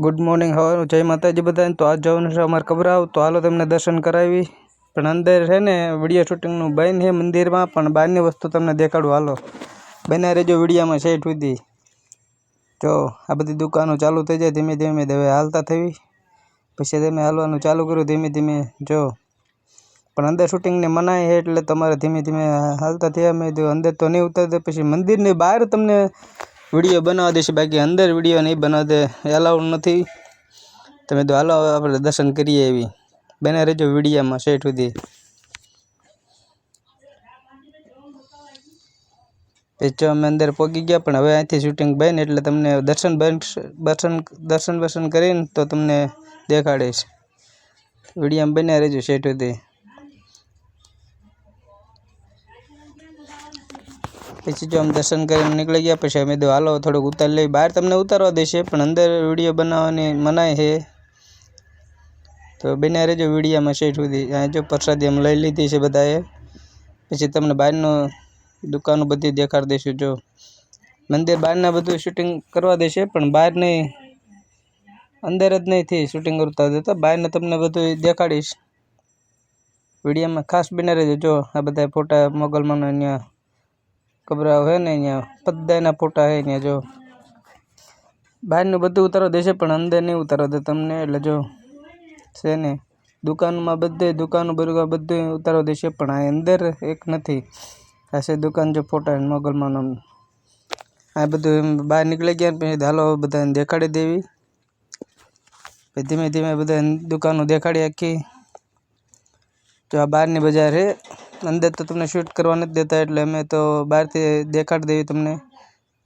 Good morning હવાનું જય માતાજી બધાને. તો આજ જવાનું છે અમારે કબરાવ. તો હાલો તમને દર્શન કરાવી. પણ અંદર છે ને વીડિયો શૂટિંગનું બન છે મંદિરમાં, પણ બહારની વસ્તુ તમને દેખાડું. હાલો. બન્યા રહેજો વિડીયામાં સેટ સુધી. જો, આ બધી દુકાનો ચાલુ થઈ જાય ધીમે ધીમે. હવે હાલતા થવી પછી તમે હાલવાનું ચાલુ કર્યું ધીમે ધીમે. જો. પણ અંદર શૂટિંગને મનાય છે એટલે તમારે ધીમે ધીમે હાલતા થયા. મેં અંદર તો નહીં ઉતરતા. પછી મંદિરની બહાર તમને વીડિયો બનાવવા દેશે, બાકી અંદર વીડિયો નહીં બનાવવા દે એલાઉડ નથી તમે તો હાલો આપણે દર્શન કરીએ એવી. બને રહેજો વિડીયામાં શેઠ સુધી. પેચો અમે અંદર પહોંચી ગયા, પણ હવે અહીંથી શૂટિંગ બન એટલે તમને દર્શન દર્શન દર્શન બર્શન કરીને તો તમને દેખાડીશ. વિડીયામાં બન્યા રહેજો શેઠ સુધી. પછી જો આમ દર્શન કરીને નીકળી ગયા, પછી અમે તો હાલો, થોડુંક ઉતારી લઈ બહાર તમને ઉતારવા દેશે, પણ અંદર વીડિયો બનાવવાની મનાય છે. તો બન્યા રહેજો વિડીયામાં શેઠ સુધી. અહીં જો પ્રસાદી અમે લઈ લીધી છે બધાએ. પછી તમને બહારનું દુકાનો બધી દેખાડી દઈશું. જો મંદિર બહારના બધું શૂટિંગ કરવા દેશે, પણ બહાર નહીં. અંદર જ નહીંથી શૂટિંગ કરતા દેતા બહારને તમને બધું દેખાડીશ. વિડીયામાં ખાસ બને રહેજો. જો આ બધા ફોટા મોગલમાંનો અહીંયા કબરાઓ હે ને અહીંયા? બધાના ફોટા હે અહીંયા, જો. બહારનું બધું ઉતારવા દેશે, પણ અંદર નહીં ઉતારવા દે તમને. એટલે જો, છે ને, દુકાનમાં બધે દુકાનો બધું બધું ઉતારવા દેશે, પણ આ અંદર એક નથી. આ છે દુકાન, જો ફોટા મોગલમાંનો. આ બધું બહાર નીકળી ગયા પછી હાલો બધાને દેખાડી દેવી. પછી ધીમે ધીમે બધા દુકાનો દેખાડી આખી. જો આ બહારની બજાર છે અંદર તો તમને શૂટ કરવા નથી દેતા એટલે અમે તો બહારથી દેખાડી દેવી તમને.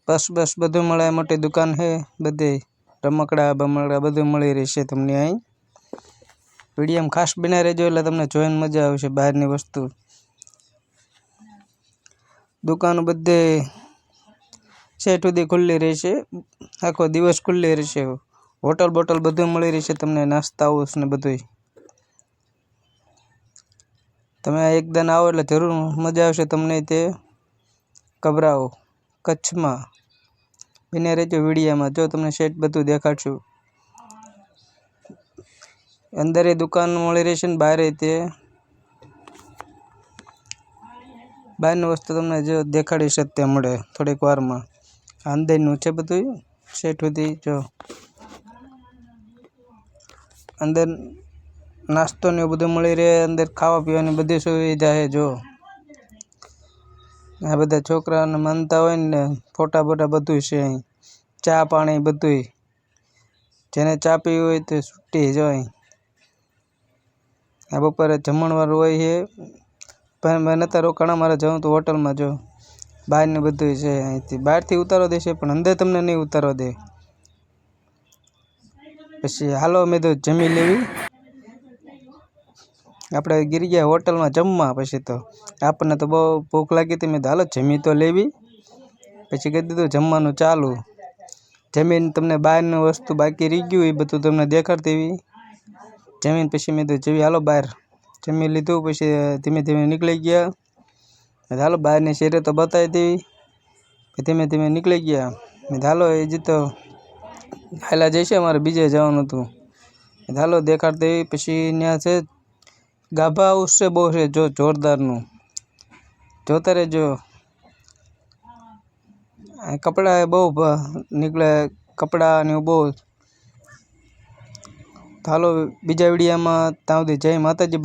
બસ બસ, બધું મળે, મોટી દુકાન છે, બધે રમકડા, બમકડા બધું મળી રહેશે તમને અહીં. વિડીયમ ખાસ બના રહેજો એટલે તમને જોઈને મજા આવશે બહારની વસ્તુ. દુકાનો બધે સેટ સુધી ખુલ્લી રહેશે, આખો દિવસ ખુલ્લી રહેશે. હોટલ બોટલ બધું મળી રહેશે તમને નાસ્તા હાઉસ ને બધું તમે એકદાન આવો એટલે જરૂર મજા આવશે તમને તે કબરાઓ કચ્છમાં બને રહેજો વિડીયામાં. જો તમને સેટ બધું દેખાડશું. અંદર એ દુકાન મળી રહેશે ને બહાર તે બહારની વસ્તુ તમને જો દેખાડીશ જ તે મળે થોડીક વારમાં. અંદરનું છે બધું? સેટ સુધી જો. અંદર નાસ્તો ને એવું બધું મળી રહે, અંદર ખાવા પીવાની બધી સુવિધા છે, જો. આ બધા છોકરાઓને માનતા હોય ને, ફોટા બોટા બધું છે અહીં. ચા પાણી બધું જેને ચા પીવી હોય તે છૂટી જાય અહીં આ બપોરે જમણવાર હોય છે. પણ મેં નતા રોકાણા, મારે જવું તો હોટલમાં, જો. બહારને બધું છે અહીંથી. બહારથી ઉતારો દેશે પણ અંદર તમને નહીં ઉતારો દે. પછી હાલો, અમે તો જમી લેવી. આપણે ગીરી ગયા હોટલમાં જમવા પછી તો આપણને તો બહુ ભૂખ લાગી હતી, મેં તો હાલો, જમી તો લેવી. પછી કહી દીધું, જમવાનું ચાલુ. જમીન તમને બહારનું વસ્તુ બાકી રહી ગયું, એ બધું તમને દેખાડતી એવી જમીન પછી મેં તો જેવી, હાલો, બહાર. જમી લીધું, પછી ધીમે ધીમે નીકળી ગયા. હાલો, બહારની શેરે તો બતાવી દેવી. ધીમે ધીમે નીકળી ગયા. મેં હાલો, એ જ તો હાલા જઈશે અમારે બીજે જવાનું હતું. હાલો દેખાડતી પછી ત્યાં છે ગાભા હાઉસ છે બહુ છે, જો જોરદારનું. જોતા રહેજો કપડાં બહુ નીકળે કપડાં ને બહુ. હાલો બીજા વિડીયામાં ત્યાં સુધી જય માતાજી.